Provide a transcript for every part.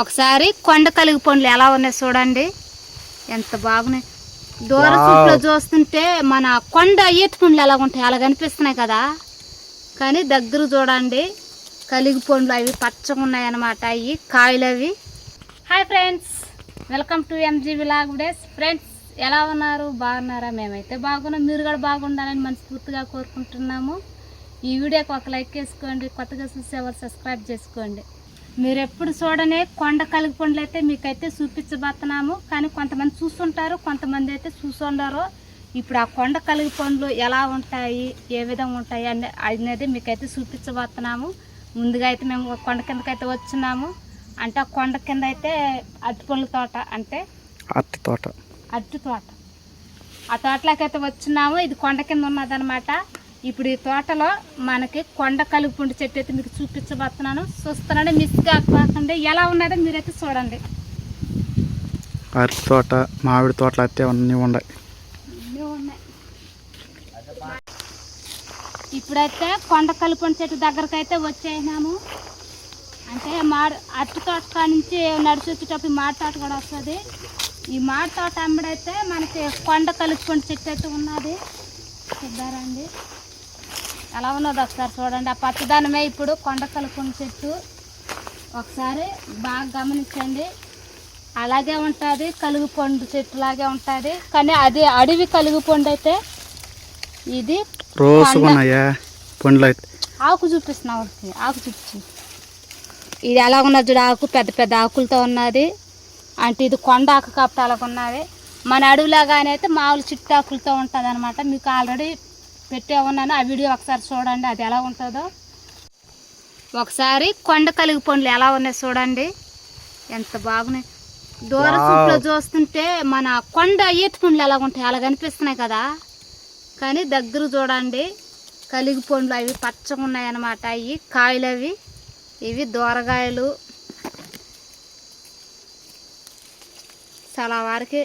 ఒకసారి కొండ కలిగి పండ్లు ఎలా ఉన్నాయి చూడండి. ఎంత బాగున్నాయి. దూర. చూపులో చూస్తుంటే మన కొండ ఈత పండ్లు ఎలా ఉంటాయి అలా కనిపిస్తున్నాయి కదా. కానీ దగ్గర చూడండి కలిగి పండ్లు అవి పచ్చగా ఉన్నాయి అన్నమాట అవి కాయలు అవి. Hi friends welcome to MG vlog days friends ఎలా ఉన్నారు? బాగున్నారా? మేమైతే బాగున్నాం. మీరు కూడా బాగుండాలని మనస్ఫూర్తిగా కోరుకుంటున్నాము. ఈ వీడియోకి ఒక లైక్ వేసుకోండి కొత్తగా చూసేవారు సబ్స్క్రైబ్ చేసుకోండి. మీరు ఎప్పుడు చూడనే కొండ కలిగి పండ్లు అయితే మీకైతే చూపించబోతున్నాము. కానీ కొంతమంది చూస్తుంటారు కొంతమంది అయితే చూసుండరు. ఇప్పుడు ఆ కొండ కలిగి పండ్లు ఎలా ఉంటాయి ఏ విధంగా ఉంటాయి అనే అనేది మీకైతే చూపించబోతున్నాము. ముందుగా అయితే మేము కొండ కిందకైతే వచ్చినాము. అంటే ఆ కొండ కింద అయితే అరటిపండ్ల తోట అంటే అత్తి తోట. అరటి తోట. ఆ తోటలోకి అయితే వచ్చినాము. ఇది కొండ కింద ఉన్నదనమాట ఇప్పుడు ఈ తోటలో మనకి కొండ కలుపుండి చెట్టు అయితే మీకు చూపించబోతున్నాను. చూస్తున్నాను మిస్ కాకుండా. ఎలా ఉన్నదో మీరైతే చూడండి. అరటి తోట మామిడి తోటలు అయితే అన్నీ ఉన్నాయి. ఇప్పుడైతే కొండ కలుపుండి చెట్టు దగ్గరకు అయితే వచ్చేసినాము. అంటే మాడి అరటి తోట నుంచి నడిచి వచ్చేటప్పుడు ఈ మాడి తోట కూడా వస్తుంది. ఈ మాడి తోట అమ్మడైతే మనకి కొండ కలుపుండి చెట్టు అయితే ఉన్నది. చూద్దారండి ఎలా ఉన్నది ఒకసారి చూడండి. ఆ పచ్చదనమే ఇప్పుడు కొండ కలుపుండి చెట్టు. ఒకసారి బాగా గమనించండి. అలాగే ఉంటుంది కలుగు పండు చెట్టు లాగే ఉంటుంది. కానీ అది అడవి కలుగు పండు అయితే ఇది పండ్లు ఆకు చూపిస్తున్నా వాళ్ళకి ఆకు చూపించు. ఇది ఎలా ఉన్నది చూడు ఆకు పెద్ద పెద్ద ఆకులతో ఉన్నది. అంటే ఇది కొండ ఆకు కాబట్టి అలాగ ఉన్నది మన అడవిలాగానే అయితే మామూలు చిట్టాకులతో ఉంటుంది అనమాట మీకు ఆల్రెడీ పెట్టే ఉన్నాను ఆ వీడియో ఒకసారి చూడండి అది ఎలా ఉంటుందో. ఒకసారి కొండ కలిగి పండ్లు ఎలా ఉన్నాయి చూడండి. ఎంత బాగున్నాయి. దూర. చూపులో చూస్తుంటే మన కొండ ఈత పండ్లు ఎలా ఉంటాయి అలా కనిపిస్తున్నాయి కదా. కానీ దగ్గర చూడండి కలిగి పండ్లు అవి పచ్చగా ఉన్నాయి అన్నమాట. అవి కాయలు అవి ఇవి దూరగాయలు. చాలా వరకు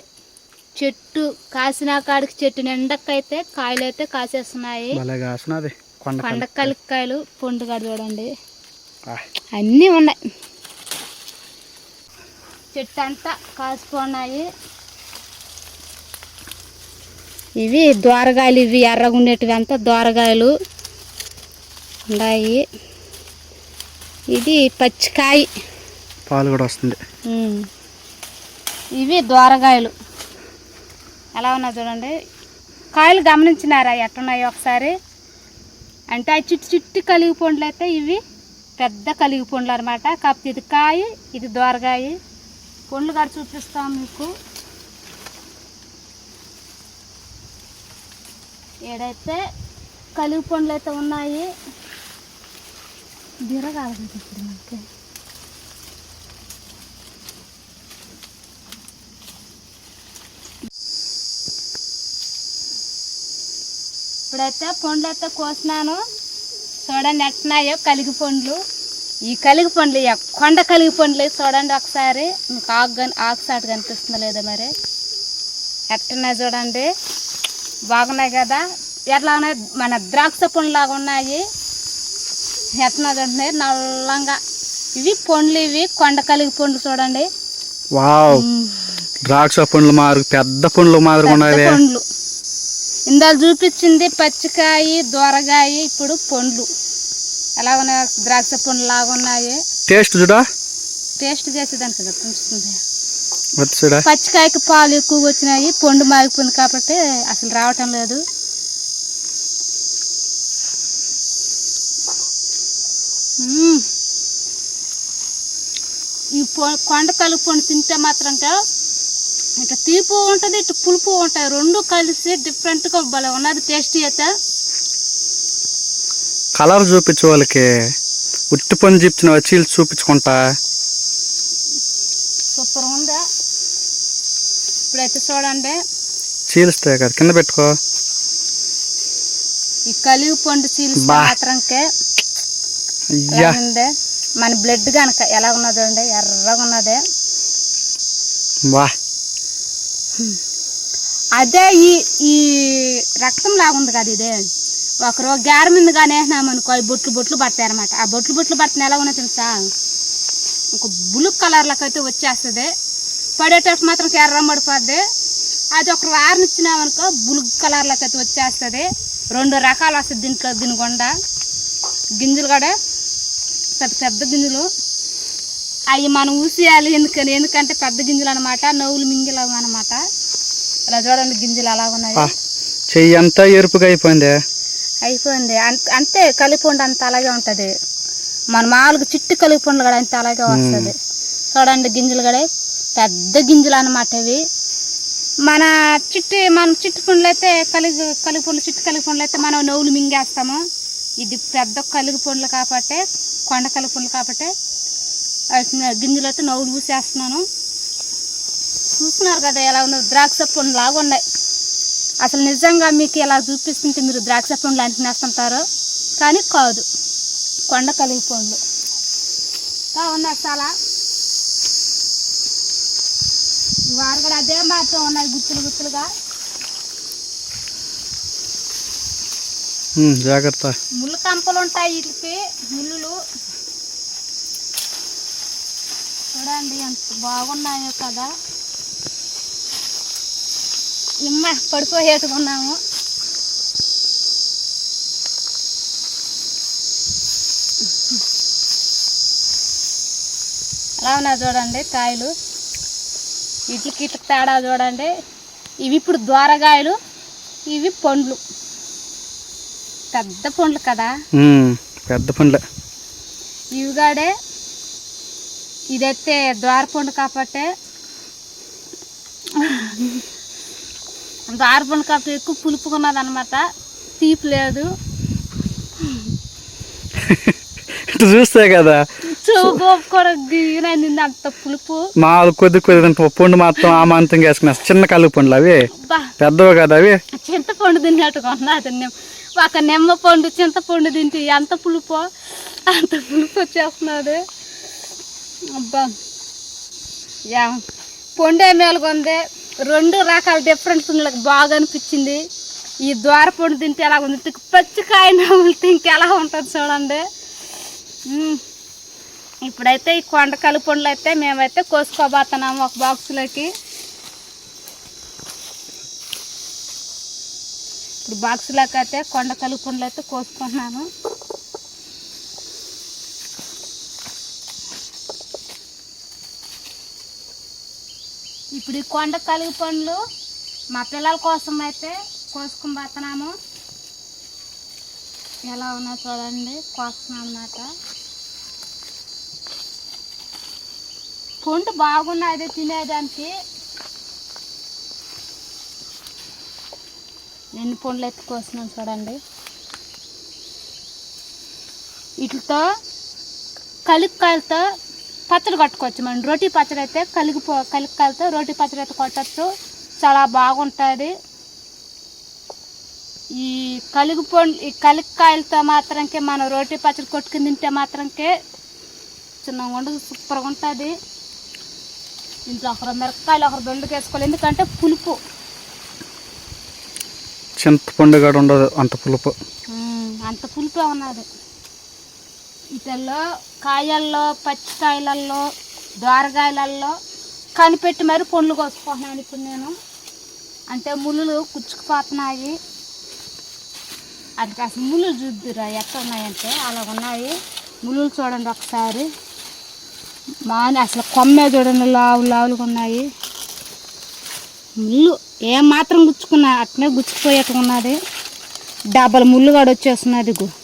చెట్టు కాసిన కాడికి చెట్టు నిండకైతే కాయలు అయితే కాసేస్తున్నాయి కొండ పండ కలికాయలు పండుగ చూడండి అన్నీ ఉన్నాయి. చెట్టు అంతా కాసిపోన్నాయి. ఇవి దోరగాయలు ఇవి ఎర్రగా ఉండేటివి అంతా దోరగాయలు ఉన్నాయి. ఇది పచ్చికాయ. పాలు కూడా వస్తుంది. ఇవి దోరగాయలు. ఎలా ఉన్నా చూడండి. కాయలు గమనించినారా ఎట్టున్నాయి ఒకసారి? అంటే ఆ చిట్టి చిట్టి కలిగి పండ్లు అయితే ఇవి పెద్ద కలిగి పండ్లు అనమాట కాకపోతే ఇది కాయ ఇది దోరగాయ. పండ్లు కూడా చూపిస్తాం మీకు. ఏడైతే కలిగి పండ్లు అయితే ఉన్నాయి. దిరగాలి ఇప్పుడు మనకి ఇప్పుడైతే పండ్లు అయితే కోసినాను. చూడండి ఎట్టున్నాయో కలిగి పండ్లు. ఈ కలిగి పండ్లు కొండ కలిగి పండ్లు చూడండి ఒకసారి. మీకు ఆకు ఆకు సాటు కనిపిస్తుందా లేదా మరి. ఎట్టున్నాయి చూడండి. బాగున్నాయి కదా. ఎట్లా ఉన్నాయి మన ద్రాక్ష పండ్లు లాగా ఉన్నాయి. ఎట్టున్నా చూడండి. నల్లంగా. ఇవి పండ్లు ఇవి. కొండ కలిగి పండ్లు చూడండి. ద్రాక్ష పండ్లు మారు పెద్ద పండ్లు మాదిరిగా పెద్ద ఉన్నది పండ్లు. ఇందాక చూపించింది పచ్చికాయ దొరగాయ ఇప్పుడు పండ్లు. ఎలా ఉన్నాయి? ద్రాక్ష పండ్లు లాగా ఉన్నాయి. టేస్ట్ చూడా? టేస్ట్ చేసేదానికి కదా పచ్చికాయకి పాలు ఎక్కువగా వచ్చినాయి పండు మాగిపోయింది కాబట్టి అసలు రావటం లేదు. ఈ పొ- కొండ కలుపు పండు తింటే మాత్రం ఇట్లా తీపు ఉంటుంది ఇటు పులుపు ఉంటాయి రెండు కలిసి డిఫరెంట్గా భలే ఉన్నది టేస్టీ అయితే. కలర్ చూపించే వాళ్ళకి. ఉట్టి పని చెప్తున్న చీలు చూపించుకుంటా. సూపర్ ఉందా? ఇప్పుడైతే చూడండి. చీలిస్తే కదా కింద పెట్టుకో. ఈ కలిగి పండు చీల్స్ బా. మాత్రంకే మన బ్లడ్ కనుక ఎలా ఉన్నదండి? ఎర్రగా ఉన్నది. వా అదే ఈ ఈ రక్తం లాగుంది కదా ఇదే. ఒకరు గారి మీద కానీ వేసినామనుకో ఈ బొట్లు బొట్లు పడతాయి అనమాట ఆ బొట్లు బొట్లు పడుతున్న ఎలా ఉన్నది తెలుసా? ఒక బ్లూ కలర్లకు అయితే వచ్చేస్తుంది. పడేటప్పుడు మాత్రం ఎర్ర పడిపోద్ది. అది ఒక వారం ఇచ్చినామనుకో బ్లూ కలర్లకు అయితే వచ్చేస్తుంది. రెండు రకాలు వస్తుంది దీంట్లో దీని గుండా. గింజలు కూడా పెద్ద పెద్ద గింజలు. అవి మనం ఊసేయాలి ఎందుకని? ఎందుకంటే పెద్ద గింజలు అనమాట నవ్వులు మింగిలవు అనమాట ఇలా చూడండి గింజలు అలా ఉన్నాయి. చెయ్యి అంతా ఎరుపుగా అయిపోయిందే? అయిపోయింది. అంత అంతే కలిపొండి అంత అలాగే ఉంటుంది. మన మామూలుగా చిట్టు కలిపొండు కూడా అంత అలాగే వస్తుంది. చూడండి గింజలు కూడా పెద్ద గింజలు అనమాట ఇవి. మన చిట్టి మన చిట్టు పండ్లు అయితే కలిగి కలిగి పండ్లు చిట్టు కలిగి పండ్లు అయితే మనం నవ్వులు మింగేస్తాము. ఇది పెద్ద కలిగి పండ్లు కాబట్టి కొండ కలిగి పండ్లు కాబట్టి వాటిని గింజలు అయితే నవ్వులు పూసేస్తున్నాను. చూస్తున్నారు కదా ఎలా ఉన్నాయి ద్రాక్ష పండ్లు లాగా ఉన్నాయి. అసలు నిజంగా మీకు ఇలా చూపిస్తుంటే మీరు ద్రాక్ష పండ్లు అంటునేస్తుంటారు? కానీ కాదు కొండ కలిగి పండ్లు. ఉన్నాయి చాలా. వారు కూడా అదే మాత్రం ఉన్నాయి గుత్తులు గుత్తులుగా. జాగ్రత్త. ముళ్ళు కంపలు ఉంటాయి వీటికి ముళ్ళు చూడండి ఎంత బాగున్నాయో కదా. నిమ్మ పడిపోయేట్టుకున్నాము. అలా ఉన్నాయి చూడండి కాయలు. వీటికి ఇటు తేడా చూడండి. ఇవి ఇప్పుడు ద్వారకాయలు ఇవి పండ్లు. పెద్ద పండ్లు కదా. పెద్ద పండ్లే. ఇవిగాడే ఇదైతే ద్వారపండు కాబట్టి. ద్వారపండు కాబట్టి ఎక్కువ పులుపుకున్నది అనమాట తీపి లేదు. చూస్తే కదా. అంత పులుపు. మామూలు కొద్ది కొద్ది. పండు మాత్రం ఆ మాంతం వేసుకున్నా. చిన్న కలుగు పండ్లు అవి. పెద్దవి కదా అవి. చింతపండు తిన్నట్టుగా ఉన్నది ఒక నిమ్మ పండు చింతపండు తింటే ఎంత పులుపో అంత పులుపు వచ్చేస్తున్నది. అబ్బా. యా. పొండే మేలుగుంది రెండు రకాల డిఫరెన్స్ నాకు బాగా అనిపించింది. ఈ ద్వారపండు తింటే ఎలా ఉంది? తిక్కు పచ్చికాయ నవ్వులు తింటే ఎలా ఉంటుంది చూడండి. ఇప్పుడైతే ఈ కొండ పండ్లు అయితే మేమైతే కోసుకోబోతున్నాము ఒక బాక్స్లోకి ఇప్పుడు బాక్స్లోకి అయితే కొండ పండ్లు అయితే కోసుకుంటున్నాను. ఇప్పుడు ఈ కొండ కలుగు పండ్లు మా పిల్లల కోసం అయితే కోసుకుని పోతున్నాము. ఎలా ఉన్నా చూడండి కోస్తున్నాం అన్నమాట. పండు బాగున్నది తినేదానికి. ఎన్ని పండ్లు ఎత్తి కోసినాం చూడండి. వీటితో కలిక్కాయలతో పచ్చడి కట్టుకోవచ్చు. మనం రోటీ పచ్చడి అయితే కలిగిపో కలిక్కాయలతో రోటీ పచ్చడి అయితే కొట్టచ్చు. చాలా బాగుంటుంది. ఈ కలుగు పండు ఈ కలిక్కాయలతో మాత్రంకే మనం రోటీ పచ్చడి కొట్టుకుని తింటే మాత్రంకే చిన్నగా ఉండదు సూపర్గా ఉంటుంది. ఇంట్లో ఒకరు మిరపకాయలు ఒకరు దొండకి వేసుకోవాలి ఎందుకంటే పులుపు. చింతపండు కూడా ఉండదు అంత పులుపు. అంత పులిపే ఉన్నది. ఇతల్లో కాయల్లో పచ్చికాయలల్లో దోరకాయలల్లో కనిపెట్టి మరి పండ్లు కోసుకుంటున్నాను ఇప్పుడు నేను. అంటే ముళ్ళు కుచ్చుకుపోతున్నాయి. అది కాస్త ముళ్ళు చూద్దురా ఎట్లా ఉన్నాయంటే అలా ఉన్నాయి. ముళ్ళు చూడండి ఒకసారి. మాని అసలు కొమ్మే చూడండి లావు లావులుగా ఉన్నాయి. ముళ్ళు ఏమాత్రం మాత్రం గుచ్చుకున్నా అట్నే గుచ్చుకుపోయేట్టుగా ఉన్నది. డబ్బల ముళ్ళు కూడా వచ్చేస్తున్నది గు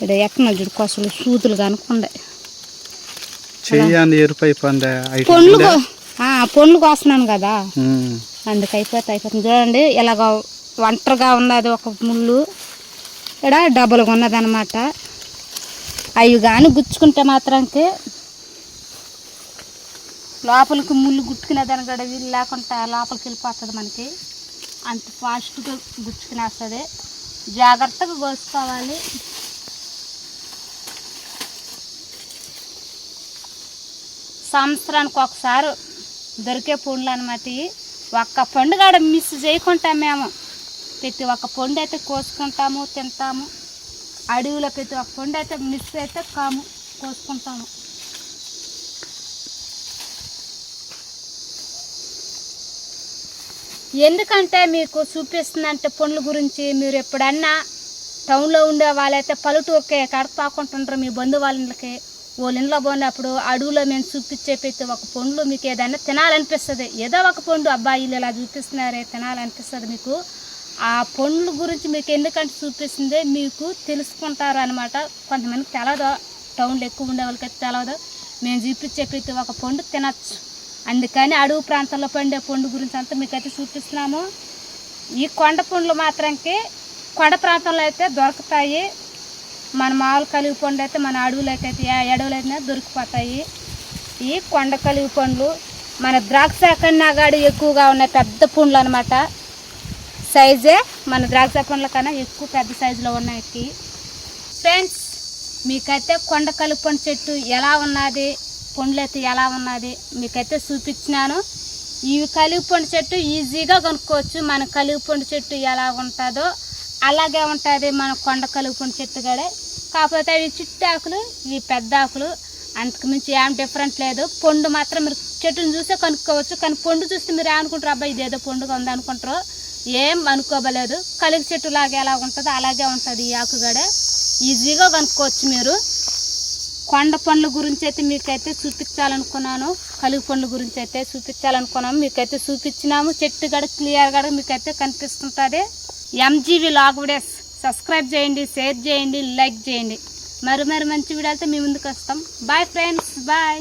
ఇక్కడ ఎక్కడ చూడు కొసలు సూతులు కనుక్కుండే చెయ్యి అని ఎరుపు అయిపోయిందే ఐటమ్ పండ్లు పండ్లు కోస్తున్నాను కదా. అందుకు అయిపోతే అయిపోతుంది. చూడండి ఇలాగ ఒంటరిగా ఉన్నది ఒక ముళ్ళు. ఇక్కడ డబుల్గా ఉన్నది అనమాట అవి కానీ గుచ్చుకుంటే మాత్రానికి లోపలికి ముళ్ళు గుచ్చుకునే దాని కూడా వీలు లేకుండా లోపలికి వెళ్ళిపోతుంది మనకి. అంత ఫాస్ట్గా గుచ్చుకునేస్తుంది. జాగ్రత్తగా కోసుకోవాలి. సంవత్సరానికి ఒకసారి దొరికే పండ్లు అనమాట ఒక్క పండు కాడ మిస్ చేయకుంటాం మేము ప్రతి ఒక్క పండు అయితే కోసుకుంటాము తింటాము. అడవిలో ప్రతి ఒక్క పండు అయితే మిస్ అయితే కాము కోసుకుంటాము. ఎందుకంటే మీకు చూపిస్తుందంటే పండ్ల గురించి మీరు ఎప్పుడన్నా టౌన్లో ఉండే వాళ్ళైతే పల్లెటూరుకే కడపాకుంటుంటారు మీ బంధువాళ్ళకి. వాళ్ళ ఇంట్లో పోయినప్పుడు అడవిలో మేము చూపించే ప్రతి ఒక పండ్లు మీకు ఏదైనా తినాలనిపిస్తుంది. ఏదో ఒక పండు అబ్బాయి ఇలా చూపిస్తున్నారే తినాలనిపిస్తుంది మీకు. ఆ పండ్ల గురించి మీకు ఎందుకంటే చూపిస్తుంది మీకు తెలుసుకుంటారు అనమాట కొంతమందికి తెలదు టౌన్లో ఎక్కువ ఉండే వాళ్ళకైతే తెలవదు. మేము చూపించే ప్రతి ఒక పండు తినచ్చు. అందుకని అడవి ప్రాంతంలో పండే పండు గురించి అంతా మీకైతే చూపిస్తున్నాము. ఈ కొండ పండ్లు మాత్రంకి కొండ ప్రాంతంలో అయితే దొరుకుతాయి. మన మామూలు కలిగి పండు అయితే మన అడవులకైతే ఎడవులైనా ఏ దొరికిపోతాయి. ఈ కొండ కలిగి పండ్లు మన ద్రాక్ష కన్నాగాడు ఎక్కువగా ఉన్నాయి పెద్ద పండ్లు అనమాట సైజే మన ద్రాక్ష పండ్ల కన్నా ఎక్కువ పెద్ద సైజులో ఉన్నాయి. ఫ్రెండ్స్ మీకైతే కొండ కలిగి పండు చెట్టు ఎలా ఉన్నది పండ్లు అయితే ఎలా ఉన్నది మీకైతే చూపించినాను. ఈ కలిగి పండు చెట్టు ఈజీగా కొనుక్కోవచ్చు. మన కలిగి పండు చెట్టు ఎలా ఉంటుందో అలాగే ఉంటుంది మన కొండ కలుపుకున్న చెట్టు కూడా. కాకపోతే అవి చిట్టు ఆకులు ఇవి పెద్ద ఆకులు. అంతకుమించి ఏం డిఫరెంట్ లేదు. పండు మాత్రం మీరు చెట్టుని చూసే కనుక్కోవచ్చు. కానీ పండు చూస్తే మీరు ఏమనుకుంటారు? అబ్బాయి ఇదేదో పండుగ ఉంది అనుకుంటారు? ఏం అనుకోబలేదు. కలిగి చెట్టు లాగా ఎలా ఉంటుందో అలాగే ఉంటుంది ఈ ఆకుగడ ఈజీగా కనుక్కోవచ్చు మీరు. కొండ పండ్ల గురించి అయితే మీకైతే చూపించాలనుకున్నాను. కలుగు పండ్ల గురించి అయితే చూపించాలనుకున్నాము. మీకైతే చూపించినాము. చెట్టు గడ క్లియర్ గడ మీకైతే కనిపిస్తుంటుంది. ఎంజీవి లాగ్ వీడియోస్ సబ్స్క్రైబ్ చేయండి షేర్ చేయండి లైక్ చేయండి. మరి మరి మంచి వీడియోలతో మీ ముందుకు వస్తాం. Bye friends bye